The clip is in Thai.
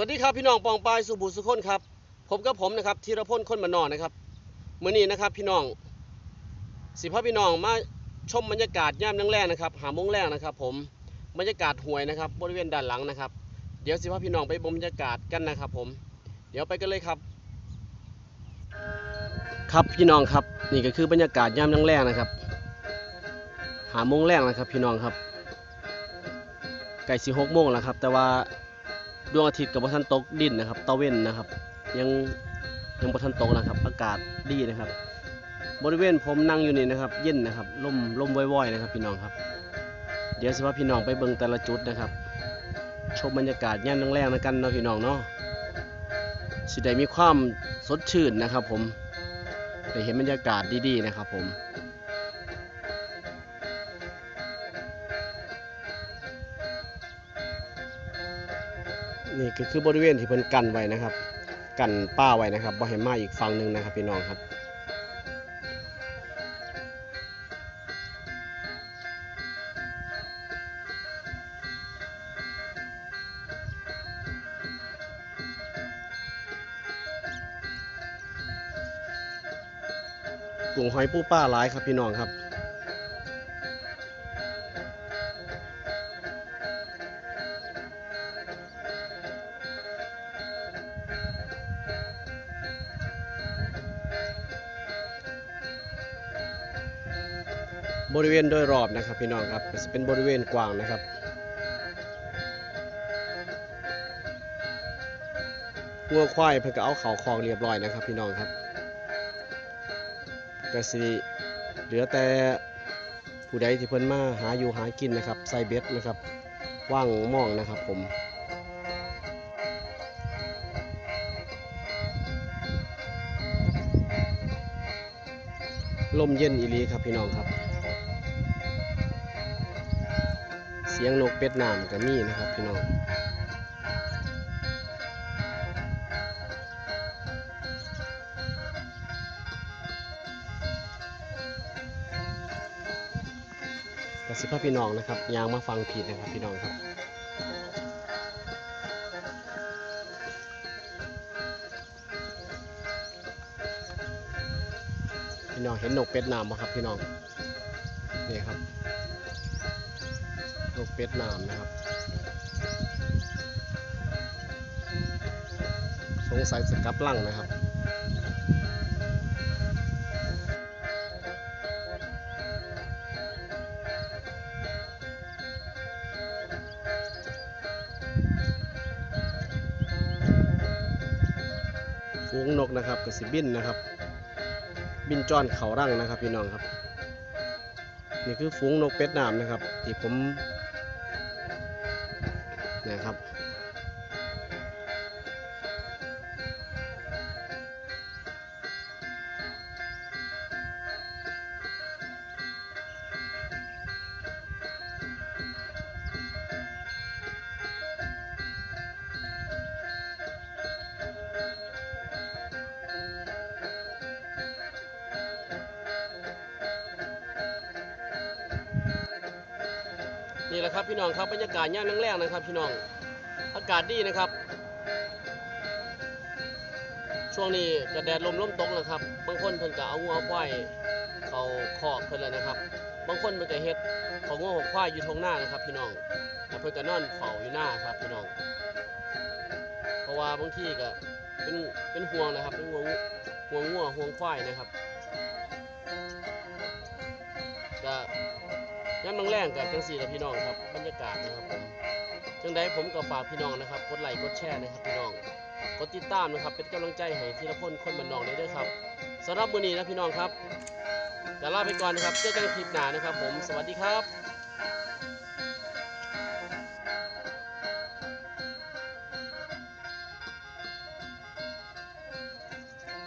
วัสดีครับพี่น้องปองปายสุบุสุคนครับผมกับผมนะครับธีรพลคนมานอนนะครับเมื้อนี้นะครับพี่น้องสิพาพี่น้องมาชมบรรยากาศย่ามแรงๆนะครับ หามงแรงนะครับ ผมบรรยากาศห่วยนะครับ บริเวณด้านหลังนะครับ เดี๋ยวสิพาพี่น้องไปชมบรรยากาศกันนะครับ ผม เดี๋ยวไปกันเลยครับ ครับพี่น้องครับ นี่ก็คือบรรยากาศย่ามแรงๆนะครับ หามงแรงนะครับ พี่น้องครับไก่สิหกโมงแล้วครับ แต่ว่า ดวงอาทิตย์กับพทันตกดินนะครับตะเว้นนะครับ ยังยังพทันตกนะครับ อากาศดีนะครับ บริเวณผมนั่งอยู่นี่นะครับ เย็นนะครับลมลมว่อยๆนะครับ พี่น้องครับ เดี๋ยวสิว่าพี่น้องไปเบิ่งแต่ละจุดนะครับ ชมบรรยากาศย่ามแรงๆนะกันเนาะพี่น้องเนาะสิได้มีความสดชื่นนะครับ ผมได้เห็นบรรยากาศดีๆนะครับ ผม นี่ก็คือบริเวณที่เพิ่นกันไว้นะครับ กันป้าไว้นะครับบ่ให้มาอีกฝั่งหนึ่งนะครับพี่น้องครับกุ้งหอยปูป้าหลายครับพี่น้องครับ บริเวณโดยรอบนะครับพี่น้องครับจะเป็นบริเวณกว้างนะครับ งัวควายเพิ่นก็เอาเขาคลองเรียบร้อยนะครับ พี่น้องครับก็สิเหลือแต่ผู้ใดที่เพิ่นมาหาอยู่หากินนะครับใส่เบ็ดนะครับว่างมองนะครับผมลมเย็นอีลีครับพี่น้องครับ สียงนกเป็ดน้ำก็มีนะครับพี่น้องกระสิพาพี่น้องนะครับยางมาฟังผิดนะครับพี่น้องครับพี่น้องเห็นนกเป็ดน้ำไหมครับพี่น้องนี่ครับ เป็ดน้ำนะครับ สงสัยจะกลับลังนะครับฝูงนกนะครับกับสิบินนะครับ บินจอนเขารังนะครับพี่น้องครับ นี่คือฝูงนกเป็ดน้ำนะครับ ที่ผม นี่ยครับ นี่แหละครับพี่น้องครับบรรยากาศย่ามแรงๆนะครับ พี่น้องอากาศดีนะครับ ช่วงนี้กระแดดลมล้มตกนะครับ บางคนเพิ่นก็เอางัวเอาควายเขาคอกเพิ่นแล้วนะครับ บางคนเพิ่นก็เฮ็ดเขางัวเขาควายอยู่ทงหน้านะครับ พี่น้องแล้วเพิ่นก็นอนเฝ้าอยู่หน้าครับ พี่น้อง เพราะว่าบางทีก็เป็นเป็นห่วงนะครับเป็นห่วงห่วงงัวห่วงควายนะครับก็ ย่ำแรงกับจังสี่กับพี่น้องครับบรรยากาศนะครับผมจังใดผมก็ฝากพี่น้องนะครับกดไลค์กดแชร์นะครับพี่น้องกดติดตามนะครับเป็นกำลังใจให้ทีละพนคนบันนองเลยเด้อครับสำหรับมื้อนี้นะพี่น้องครับจะลาไปก่อนนะครับเจอกันคลิปหน้านะครับ ผมสวัสดีครับ